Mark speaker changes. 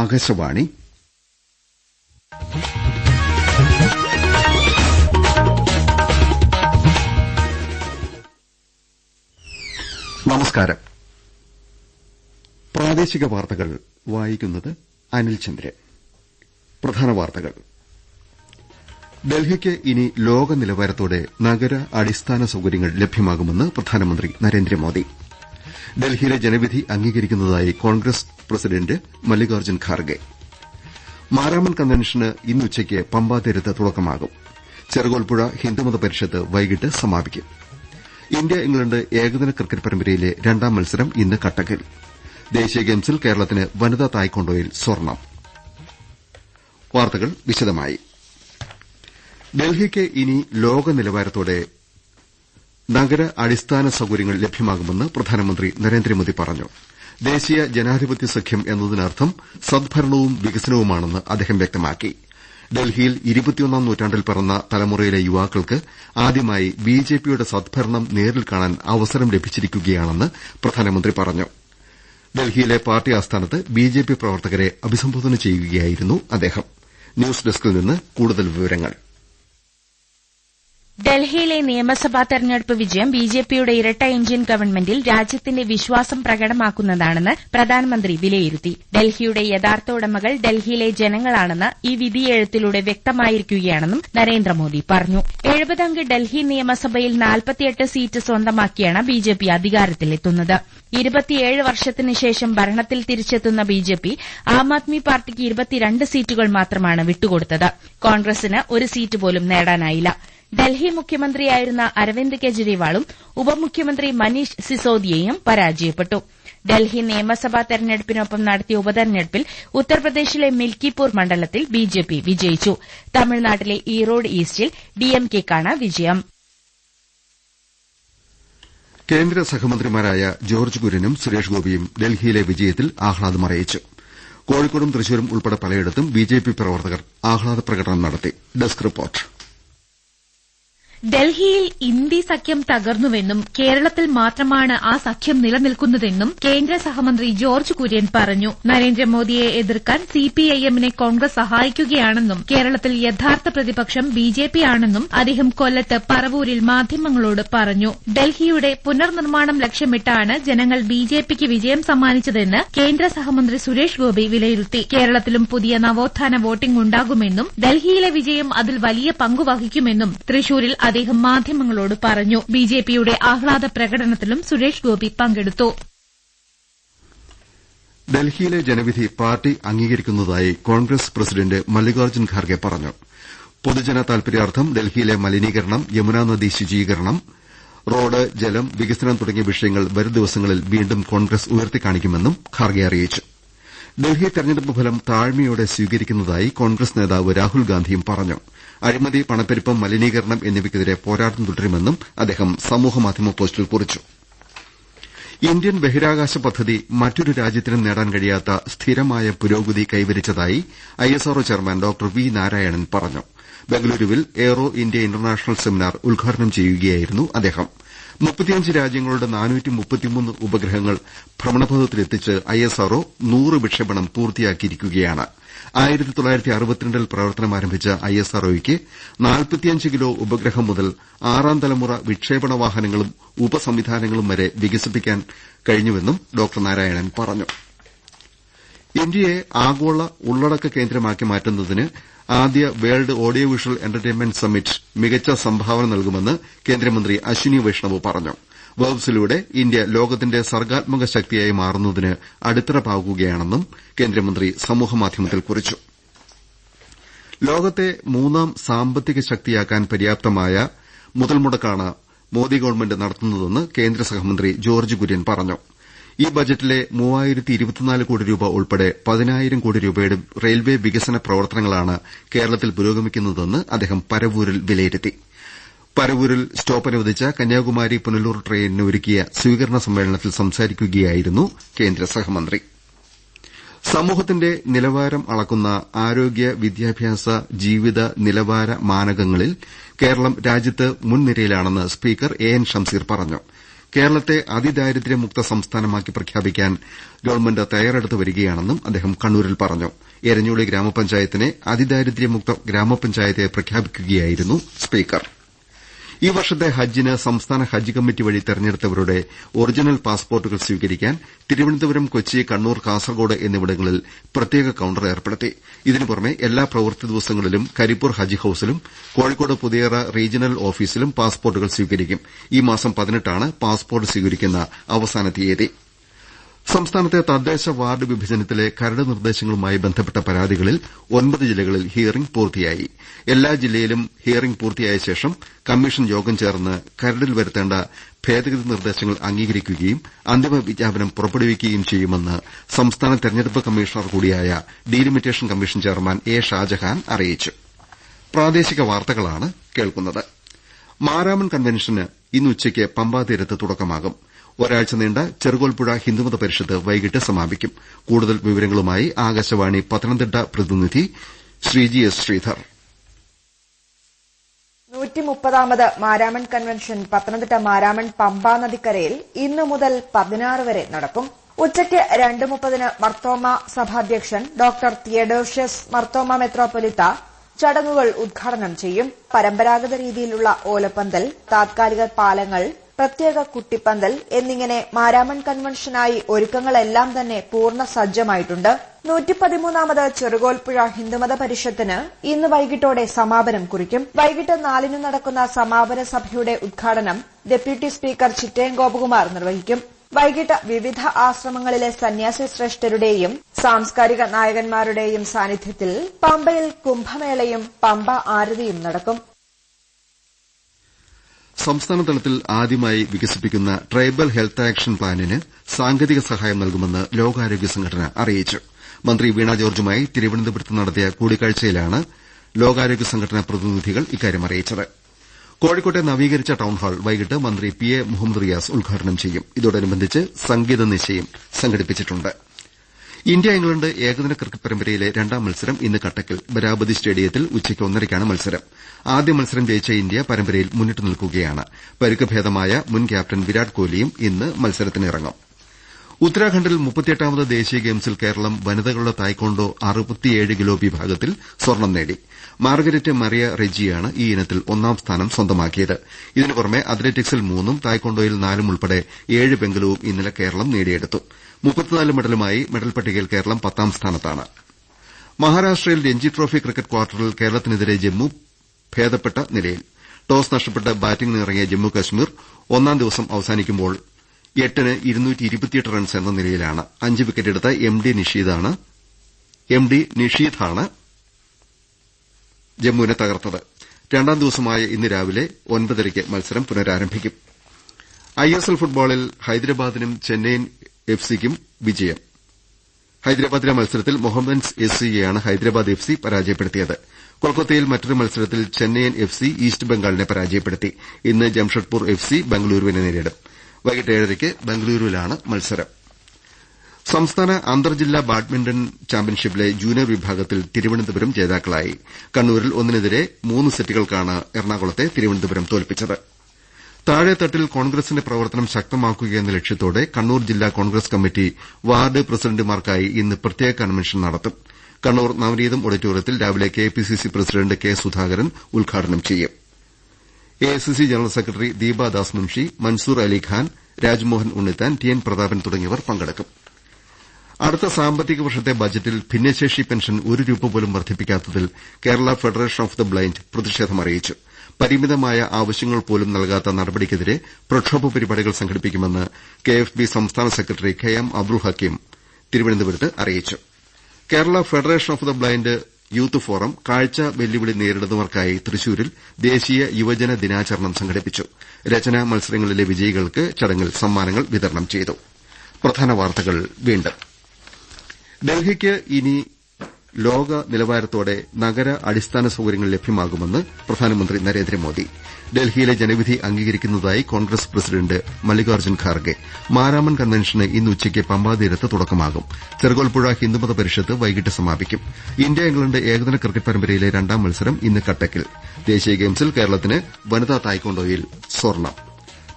Speaker 1: ആകാശവാണി നമസ്കാരം പ്രാദേശിക വാർത്തകൾ വായിക്കുന്നത് അനിൽ ചന്ദ്രൻ പ്രധാന വാർത്തകൾ ഡൽഹിക്ക് ഇനി ലോക നിലവാരത്തോടെ നഗര അടിസ്ഥാന സൌകര്യങ്ങൾ ലഭ്യമാകുമെന്ന് പ്രധാനമന്ത്രി നരേന്ദ്രമോദി ഡൽഹിയിലെ ജനവിധി അംഗീകരിക്കുന്നതായി കോൺഗ്രസ് പ്രസിഡന്റ് മല്ലികാർജ്ജുൻ ഖാർഗെ മാരാമൻ കൺവെൻഷന് ഇന്ന് ഉച്ചയ്ക്ക് പമ്പാതീരത്ത് തുടക്കമാകും ചെറുകോൽപ്പുഴ ഹിന്ദുമത പരിഷത്ത് വൈകിട്ട് സമാപിക്കും ഇന്ത്യ ഇംഗ്ലണ്ട് ഏകദിന ക്രിക്കറ്റ് പരമ്പരയിലെ രണ്ടാം മത്സരം ഇന്ന് കട്ടക്കിൽ ദേശീയ ഗെയിംസിൽ കേരളത്തിന് വനിതാ തായ്ക്കൊണ്ടോയിൽ സ്വർണം ഡൽഹിക്ക് ഇനി ലോക നിലവാരത്തോടെ നഗര അടിസ്ഥാന സൌകര്യങ്ങൾ ലഭ്യമാകുമെന്ന് പ്രധാനമന്ത്രി നരേന്ദ്രമോദി പറഞ്ഞു ദേശീയ ജനാധിപത്യ സഖ്യം എന്നതിനർത്ഥം സദ്ഭരണവും വികസനവുമാണെന്ന് അദ്ദേഹം വ്യക്തമാക്കി ഡൽഹിയിൽ ഇരുപത്തിയൊന്നാം നൂറ്റാണ്ടിൽ പിറന്ന തലമുറയിലെ യുവാക്കൾക്ക് ആദ്യമായി ബിജെപിയുടെ സദ്ഭരണം നേരിൽ കാണാൻ അവസരം ലഭിച്ചിരിക്കുകയാണെന്ന് പ്രധാനമന്ത്രി പറഞ്ഞു ഡൽഹിയിലെ പാർട്ടി ആസ്ഥാനത്ത് ബിജെപി പ്രവർത്തകരെ അഭിസംബോധന ചെയ്യുകയായിരുന്നു അദ്ദേഹം ന്യൂസ് ഡെസ്കിൽ നിന്ന് കൂടുതൽ വിവരങ്ങൾ
Speaker 2: ഡൽഹിയിലെ നിയമസഭാ തെരഞ്ഞെടുപ്പ് വിജയം ബിജെപിയുടെ ഇരട്ട എഞ്ചിൻ ഗവൺമെന്റിൽ രാജ്യത്തിന്റെ വിശ്വാസം പ്രകടമാക്കുന്നതാണെന്ന് പ്രധാനമന്ത്രി വിലയിരുത്തി ഡൽഹിയുടെ യഥാർത്ഥ ഉടമകൾ ഡൽഹിയിലെ ജനങ്ങളാണെന്ന് ഈ വിധിയെഴുത്തിലൂടെ വ്യക്തമായിരിക്കുകയാണെന്നും നരേന്ദ്രമോദി പറഞ്ഞു എഴുപതംഗ ഡൽഹി നിയമസഭയിൽ നാൽപ്പത്തിയെട്ട് സീറ്റ് സ്വന്തമാക്കിയാണ് ബിജെപി അധികാരത്തിലെത്തുന്നത് ഇരുപത്തിയേഴ് വർഷത്തിനുശേഷം ഭരണത്തിൽ തിരിച്ചെത്തുന്ന ബിജെപി ആം ആദ്മി പാർട്ടിക്ക് ഇരുപത്തിരണ്ട് സീറ്റുകൾ മാത്രമാണ് വിട്ടുകൊടുത്തത് കോൺഗ്രസിന് ഒരു സീറ്റ് പോലും നേടാനായില്ല ഡൽഹി മുഖ്യമന്ത്രിയായിരുന്ന അരവിന്ദ് കെജ്രിവാളും ഉപമുഖ്യമന്ത്രി മനീഷ് സിസോദിയയും പരാജയപ്പെട്ടു ഡൽഹി നിയമസഭാ തെരഞ്ഞെടുപ്പിനൊപ്പം നടത്തിയ ഉപതെരഞ്ഞെടുപ്പിൽ ഉത്തർപ്രദേശിലെ മിൽക്കിപൂർ മണ്ഡലത്തിൽ ബിജെപി വിജയിച്ചു തമിഴ്നാട്ടിലെ ഈറോഡ് ഈസ്റ്റിൽ ഡിഎംകെക്കാണ് വിജയം
Speaker 1: കേന്ദ്ര സഹമന്ത്രിമാരായ ജോർജ് കുര്യനും സുരേഷ് ഗോപിയും ഡൽഹിയിലെ വിജയത്തിൽ ആഹ്ലാദം അറിയിച്ചു കോഴിക്കോടും തൃശൂരും ഉൾപ്പെടെ പലയിടത്തും ബിജെപി പ്രവർത്തകർ ആഹ്ലാദ പ്രകടനം നടത്തി ഡെസ്ക് റിപ്പോർട്ട്
Speaker 2: ഡൽഹിയിൽ ഇന്ത്യ സഖ്യം തകർന്നുവെന്നും കേരളത്തിൽ മാത്രമാണ് ആ സഖ്യം നിലനിൽക്കുന്നതെന്നും കേന്ദ്ര സഹമന്ത്രി ജോർജ് കുര്യൻ പറഞ്ഞു നരേന്ദ്രമോദിയെ എതിർക്കാൻ സിപിഐഎമ്മിനെ കോൺഗ്രസ് സഹായിക്കുകയാണെന്നും കേരളത്തിൽ യഥാർത്ഥ പ്രതിപക്ഷം ബിജെപിയാണെന്നും അദ്ദേഹം കൊല്ലത്ത് പറവൂരിൽ മാധ്യമങ്ങളോട് പറഞ്ഞു ഡൽഹിയുടെ പുനർനിർമ്മാണം ലക്ഷ്യമിട്ടാണ് ജനങ്ങൾ ബിജെപിക്ക് വിജയം സമ്മാനിച്ചതെന്ന് കേന്ദ്ര സഹമന്ത്രി സുരേഷ് ഗോപി വിലയിരുത്തി കേരളത്തിലും പുതിയ നവോത്ഥാന വോട്ടിംഗ് ഉണ്ടാകുമെന്നും ഡൽഹിയിലെ വിജയം അതിൽ വലിയ പങ്കുവഹിക്കുമെന്നും തൃശൂരിൽ അദ്ദേഹം മാധ്യമങ്ങളോട് പറഞ്ഞു ബിജെപിയുടെ ആഹ്ലാദ പ്രകടനത്തിലും സുരേഷ് ഗോപി പങ്കെടുത്തു
Speaker 1: ഡൽഹിയിലെ ജനവിധി പാർട്ടി അംഗീകരിക്കുന്നതായി കോൺഗ്രസ് പ്രസിഡന്റ് മല്ലികാർജ്ജുൻ ഖാർഗെ പറഞ്ഞു പൊതുജന താൽപര്യാർത്ഥം ഡൽഹിയിലെ മലിനീകരണം യമുനാ നദി ശുചീകരണം റോഡ് ജലം വികസനം തുടങ്ങിയ വിഷയങ്ങൾ വരും ദിവസങ്ങളിൽ വീണ്ടും കോൺഗ്രസ് ഉയർത്തിക്കാണിക്കുമെന്നും ഖാർഗെ അറിയിച്ചു ഡൽഹി തെരഞ്ഞെടുപ്പ് ഫലം താഴ്മയോടെ സ്വീകരിക്കുന്നതായി കോൺഗ്രസ് നേതാവ് രാഹുൽ ഗാന്ധിയും പറഞ്ഞു അഴിമതി പണപ്പെരുപ്പം മലിനീകരണം എന്നിവയ്ക്കെതിരെ പോരാട്ടം തുടരുമെന്നും അദ്ദേഹം സമൂഹമാധ്യമ പോസ്റ്റിൽ കുറിച്ചു ഇന്ത്യൻ ബഹിരാകാശ പദ്ധതി മറ്റൊരു രാജ്യത്തിനും നേടാൻ കഴിയാത്ത സ്ഥിരമായ പുരോഗതി കൈവരിച്ചതായി ISRO chairman doctor V Narayanan പറഞ്ഞു ബംഗളൂരുവിൽ എയ്റോ ഇന്ത്യ ഇന്റർനാഷണൽ സെമിനാർ ഉദ്ഘാടനം ചെയ്യുകയായിരുന്നു അദ്ദേഹം മുപ്പത്തിയഞ്ച് രാജ്യങ്ങളുടെ ഉപഗ്രഹങ്ങൾ ഭ്രമണപഥത്തിലെത്തിച്ച് ഐഎസ്ആർഒ നൂറ് വിക്ഷേപണം പൂർത്തിയാക്കിയിരിക്കുകയാണ് എസ് ഐഎസ്ആർഒയ്ക്ക് നാൽപ്പത്തിയഞ്ച് കിലോ ഉപഗ്രഹം മുതൽ ആറാം തലമുറ വിക്ഷേപണ വാഹനങ്ങളും ഉപസംവിധാനങ്ങളും വരെ വികസിപ്പിക്കാൻ കഴിഞ്ഞുവെന്നും ഡോക്ടർ നാരായണൻ പറഞ്ഞു ഇന്ത്യയെ ആഗോള ഉള്ളടക്ക കേന്ദ്രമാക്കി മാറ്റുന്നതിന് ആദ്യ world audio visual entertainment summit മികച്ച സംഭാവന നൽകുമെന്ന് കേന്ദ്രമന്ത്രി അശ്വിനി വൈഷ്ണവ് പറഞ്ഞു വെബ്സിലൂടെ ഇന്ത്യ ലോകത്തിന്റെ സർഗാത്മക ശക്തിയായി മാറുന്നതിന് അടിത്തറ പാകുകയാണെന്നും കേന്ദ്രമന്ത്രി സമൂഹമാധ്യമത്തിൽ കുറിച്ചു ലോകത്തെ മൂന്നാം സാമ്പത്തിക ശക്തിയാക്കാൻ പര്യാപ്തമായ മുതൽമുടക്കാണ് മോദി ഗവൺമെന്റ് നടത്തുന്നതെന്ന് കേന്ദ്ര സഹമന്ത്രി ജോർജ്ജ് കുര്യൻ പറഞ്ഞു ഈ ബജറ്റിലെ കോടി രൂപ ഉൾപ്പെടെ പതിനായിരം കോടി രൂപയുടെ റെയിൽവേ വികസന പ്രവർത്തനങ്ങളാണ് കേരളത്തിൽ പുരോഗമിക്കുന്നതെന്ന് അദ്ദേഹം പരവൂരിൽ വിലയിരുത്തി പരവൂരിൽ സ്റ്റോപ്പ് അനുവദിച്ച കന്യാകുമാരി പുനലൂർ ട്രെയിനിന് ഒരുക്കിയ സ്വീകരണ സമ്മേളനത്തിൽ സംസാരിക്കുകയായിരുന്നു കേന്ദ്ര സഹമന്ത്രി സമൂഹത്തിന്റെ നിലവാരം അളക്കുന്ന ആരോഗ്യ വിദ്യാഭ്യാസ ജീവിത നിലവാര മാനകങ്ങളിൽ കേരളം രാജ്യത്ത് മുൻനിരയിലാണെന്ന് സ്പീക്കർ എ എൻ ഷംസീർ പറഞ്ഞു കേരളത്തെ മുക്ത സംസ്ഥാനമാക്കി പ്രഖ്യാപിക്കാൻ ഗവൺമെന്റ് തയ്യാറെടുത്തു വരികയാണെന്നും അദ്ദേഹം കണ്ണൂരിൽ പറഞ്ഞു എരഞ്ഞോളി ഗ്രാമപഞ്ചായത്തിനെ അതിദാരിദ്ര്യമുക്ത ഗ്രാമപഞ്ചായത്തായി പ്രഖ്യാപിക്കുകയായിരുന്നു സ്പീക്കർ ഈ വർഷത്തെ ഹജ്ജിന് സംസ്ഥാന ഹജ്ജ് കമ്മിറ്റി വഴി തെരഞ്ഞെടുത്തവരുടെ ഒറിജിനൽ പാസ്പോർട്ടുകൾ സ്വീകരിക്കാൻ തിരുവനന്തപുരം കൊച്ചി കണ്ണൂർ കാസർകോട് എന്നിവിടങ്ങളിൽ പ്രത്യേക കൌണ്ടർ ഏർപ്പെടുത്തി ഇതിനു പുറമെ എല്ലാ പ്രവൃത്തി ദിവസങ്ങളിലും കരിപ്പൂർ ഹജ്ജ് ഹൌസിലും കോഴിക്കോട് പുതിയറ റീജിയണൽ ഓഫീസിലും പാസ്പോർട്ടുകൾ സ്വീകരിക്കും ഈ മാസം പതിനെട്ടാണ് പാസ്പോർട്ട് സ്വീകരിക്കുന്ന അവസാന തീയതി സംസ്ഥാനത്തെ തദ്ദേശ വാർഡ് വിഭജനത്തിലെ കരട് നിർദ്ദേശങ്ങളുമായി ബന്ധപ്പെട്ട പരാതികളിൽ ഒൻപത് ജില്ലകളിൽ ഹിയറിംഗ് പൂർത്തിയായി എല്ലാ ജില്ലയിലും ഹിയറിംഗ് പൂർത്തിയായ ശേഷം കമ്മീഷൻ യോഗം ചേർന്ന് കരടിൽ വരുത്തേണ്ട ഭേദഗതി നിർദ്ദേശങ്ങൾ അംഗീകരിക്കുകയും അന്തിമ വിജ്ഞാപനം പുറപ്പെടുവിക്കുകയും ചെയ്യുമെന്ന് സംസ്ഥാന തെരഞ്ഞെടുപ്പ് കമ്മീഷണർ കൂടിയായ delimitation commission chairman A Shajahan അറിയിച്ചു മാരാമൺ കൺവെൻഷന് ഇന്ന് ഉച്ചയ്ക്ക് പമ്പാതീരത്ത് തുടക്കമാകും ഒരാഴ്ച നീണ്ട ചെറുകോൽപ്പുഴ ഹിന്ദുമത പരിഷത്ത് വൈകിട്ട് സമാപിക്കും കൂടുതൽ വിവരങ്ങളുമായി ആകാശവാണി പത്തനംതിട്ട പ്രതിനിധി ശ്രീജി എസ് ശ്രീധർ
Speaker 2: നൂറ്റിമുപ്പതാമത് മാരാമൺ കൺവെൻഷൻ പത്തനംതിട്ട മാരാമൺ പമ്പാ നദിക്കരയിൽ ഇന്നു മുതൽ പതിനാറ് വരെ നടക്കും ഉച്ചയ്ക്ക് രണ്ട് മുപ്പതിന് മർത്തോമ സഭാധ്യക്ഷൻ ഡോക്ടർ തിയഡോഷ്യസ് മർത്തോമ മെത്രോപൊലിത്ത ചടങ്ങുകൾ ഉദ്ഘാടനം ചെയ്യും പരമ്പരാഗത രീതിയിലുള്ള ഓലപ്പന്തൽ താത്കാലിക പാലങ്ങൾ പ്രത്യേക കുട്ടിപ്പന്തൽ എന്നിങ്ങനെ മാരാമൺ കൺവെൻഷനായി ഒരുക്കങ്ങളെല്ലാം തന്നെ പൂർണ്ണ സജ്ജമായിട്ടുണ്ട് നൂറ്റിപ്പതിമൂന്നാമത് ചെറുകോൽപ്പുഴ ഹിന്ദുമത പരിഷത്തിന് ഇന്ന് വൈകിട്ടോടെ സമാപനം കുറിക്കും വൈകിട്ട് നാലിന് നടക്കുന്ന സമാപന സഭയുടെ ഉദ്ഘാടനം ഡെപ്യൂട്ടി സ്പീക്കർ ചിറ്റയം ഗോപകുമാർ നിർവഹിക്കും വൈകിട്ട് വിവിധ ആശ്രമങ്ങളിലെ സന്യാസി ശ്രേഷ്ഠരുടെയും സാംസ്കാരിക നായകന്മാരുടെയും സാന്നിധ്യത്തിൽ പമ്പയിൽ കുംഭമേളയും പമ്പ ആരതിയും നടക്കും
Speaker 1: സംസ്ഥാന തലത്തിൽ ആദ്യമായി വികസിപ്പിക്കുന്ന ട്രൈബൽ ഹെൽത്ത് ആക്ഷൻ പ്ലാനിന് സാങ്കേതിക സഹായം നൽകുമെന്ന് ലോകാരോഗ്യ സംഘടന അറിയിച്ചു മന്ത്രി വീണ ജോർജുമായി തിരുവനന്തപുരത്ത് നടത്തിയ കൂടിക്കാഴ്ചയിലാണ് ലോകാരോഗ്യ സംഘടനാ പ്രതിനിധികൾ ഇക്കാര്യം അറിയിച്ചത് കോഴിക്കോട്ടെ നവീകരിച്ച ടൌൺഹാൾ വൈകിട്ട് മന്ത്രി പി എ മുഹമ്മദ് റിയാസ് ഉദ്ഘാടനം ചെയ്യും ഇതോടനുബന്ധിച്ച് സംഗീത നിശയും സംഘടിപ്പിച്ചിട്ടു ് ഇന്ത്യ ഇംഗ്ലണ്ട് ഏകദിന ക്രിക്കറ്റ് പരമ്പരയിലെ രണ്ടാം മത്സരം ഇന്ന് കട്ടക്കിൽ ബരാബതി സ്റ്റേഡിയത്തിൽ ഉച്ചയ്ക്ക് ഒന്നരയ്ക്കാണ് മത്സരം ആദ്യ മത്സരം ജയിച്ച ഇന്ത്യ പരമ്പരയിൽ മുന്നിട്ട് നിൽക്കുകയാണ് പരുക്ക് മുൻ ക്യാപ്റ്റൻ വിരാട് കോഹ്ലിയും ഇന്ന് മത്സരത്തിനിറങ്ങും ഉത്തരാഖണ്ഡിൽ മുപ്പത്തിയെട്ടാമത് ദേശീയ ഗെയിംസിൽ കേരളം വനിതകളുടെ തായ്ക്കോണ്ടോ അറുപത്തിയേഴ് കിലോ വിഭാഗത്തിൽ സ്വർണം നേടി മാർഗരറ്റ് മറിയ റെജിയാണ് ഈ ഇനത്തിൽ ഒന്നാം സ്ഥാനം സ്വന്തമാക്കിയത് ഇതിനു പുറമെ അത്ലറ്റിക്സിൽ മൂന്നും തായ്ക്കോണ്ടോയിൽ നാലും ഉൾപ്പെടെ ഏഴ് വെങ്കലവും ഇന്നലെ കേരളം നേടിയെടുത്തു മുപ്പത്തിനാല് മെഡലുമായി മെഡൽ പട്ടികയിൽ കേരളം പത്താം സ്ഥാനത്താണ് മഹാരാഷ്ട്രയിൽ രഞ്ജി ട്രോഫി ക്രിക്കറ്റ് കാർട്ടറിൽ കേരളത്തിനെതിരെ ജമ്മു ഭേദപ്പെട്ട നിലയിൽ ടോസ് നഷ്ടപ്പെട്ട് ബാറ്റിംഗിനിറങ്ങിയ ജമ്മു കശ്മീർ ഒന്നാം ദിവസം അവസാനിക്കുമ്പോൾ എട്ടിന് റൺസ് എന്ന നിലയിലാണ് അഞ്ച് വിക്കറ്റെടുത്ത എം ഡി നിഷീദാണ് ജമ്മുവിനെ തകർത്തത് രണ്ടാം ദിവസമായ ഇന്ന് രാവിലെ ഒൻപതരയ്ക്ക് മത്സരം പുനരാരംഭിക്കും ഐഎസ്എൽ ഫുട്ബോളിൽ ഹൈദരാബാദിനും ചെന്നൈയിൻ എഫ് സിക്കും വിജയം ഹൈദരാബാദിലെ മത്സരത്തിൽ മൊഹമ്മദൻസ് എസ് സിയെയാണ് ഹൈദരാബാദ് എഫ് സി പരാജയപ്പെടുത്തിയത് കൊൽക്കത്തയിൽ മറ്റൊരു മത്സരത്തിൽ ചെന്നൈയിൻ എഫ് സി ഈസ്റ്റ് ബംഗാളിനെ പരാജയപ്പെടുത്തി ഇന്ന് ജംഷഡ്പൂർ എഫ് സി ബംഗളൂരുവിനെ നേരിടും വൈകിട്ട് ഏഴരയ്ക്ക് ബംഗളൂരുവിലാണ് മത്സരം സംസ്ഥാന അന്തർജില്ലാ ബാഡ്മിന്റൺ ചാമ്പ്യൻഷിപ്പിലെ ജൂനിയർ വിഭാഗത്തിൽ തിരുവനന്തപുരം ജേതാക്കളായി കണ്ണൂരിൽ ഒന്നിനെതിരെ മൂന്ന് സെറ്റുകൾക്കാണ് എറണാകുളത്തെ തിരുവനന്തപുരം തോൽപ്പിച്ചത് താഴെത്തട്ടിൽ കോൺഗ്രസിന്റെ പ്രവർത്തനം ശക്തമാക്കുകയെന്ന ലക്ഷ്യത്തോടെ കണ്ണൂർ ജില്ലാ കോൺഗ്രസ് കമ്മിറ്റി വാർഡ് പ്രസിഡന്റുമാർക്കായി ഇന്ന് പ്രത്യേക കൺവെൻഷൻ നടത്തും കണ്ണൂർ നവനീതം ഓഡിറ്റോറിയത്തിൽ രാവിലെ കെപിസിസി പ്രസിഡന്റ് കെ സുധാകരൻ ഉദ്ഘാടനം ചെയ്യും C general secretary Das Munshi Mansoor Ali Khan Rajmohan Unnithan T N Prathapan തുടങ്ങിയവർ പങ്കെടുക്കും അടുത്ത സാമ്പത്തിക വർഷത്തെ ബജറ്റിൽ ഭിന്നശേഷി പെൻഷൻ ഒരു രൂപ പോലും വർദ്ധിപ്പിക്കാത്തതിൽ Kerala federation of the blind പ്രതിഷേധമറിയിച്ചു പരിമിതമായ ആവശ്യങ്ങൾ പോലും നൽകാത്ത നടപടിക്കെതിരെ പ്രക്ഷോഭ പരിപാടികൾ സംഘടിപ്പിക്കുമെന്ന് കെ എഫ് ബി സംസ്ഥാന secretary K M Abdul Hakeem തിരുവനന്തപുരത്ത് അറിയിച്ചു Kerala federation of the blind youth forum കാഴ്ച വെല്ലുവിളി നേരിടുന്നവർക്കായി തൃശൂരിൽ ദേശീയ യുവജന ദിനാചരണം സംഘടിപ്പിച്ചു രചനാ മത്സരങ്ങളിലെ വിജയികൾക്ക് ചടങ്ങിൽ സമ്മാനങ്ങൾ വിതരണം ചെയ്തു ഡൽഹിക്ക് ഇനി ലോക നിലവാരത്തോടെ നഗര അടിസ്ഥാന സൌകര്യങ്ങൾ ലഭ്യമാകുമെന്ന് പ്രധാനമന്ത്രി നരേന്ദ്രമോദി ഡൽഹിയിലെ ജനവിധി അംഗീകരിക്കുന്നതായി കോൺഗ്രസ് പ്രസിഡന്റ് മല്ലികാർജ്ജുൻ ഖാർഗെ മാരാമൻ കൺവെൻഷന് ഇന്ന് ഉച്ചയ്ക്ക് പമ്പാതീരത്ത് തുടക്കമാകും ചെറുകോൽപ്പുഴ ഹിന്ദുമത പരിഷത്ത് വൈകിട്ട് സമാപിക്കും ഇന്ത്യ ഇംഗ്ലണ്ട് ഏകദിന ക്രിക്കറ്റ് പരമ്പരയിലെ രണ്ടാം മത്സരം ഇന്ന് കട്ടക്കിൽ ദേശീയ ഗെയിംസിൽ കേരളത്തിന് വനിതാ തായ്ക്കൊണ്ടോയിൽ സ്വർണ്ണം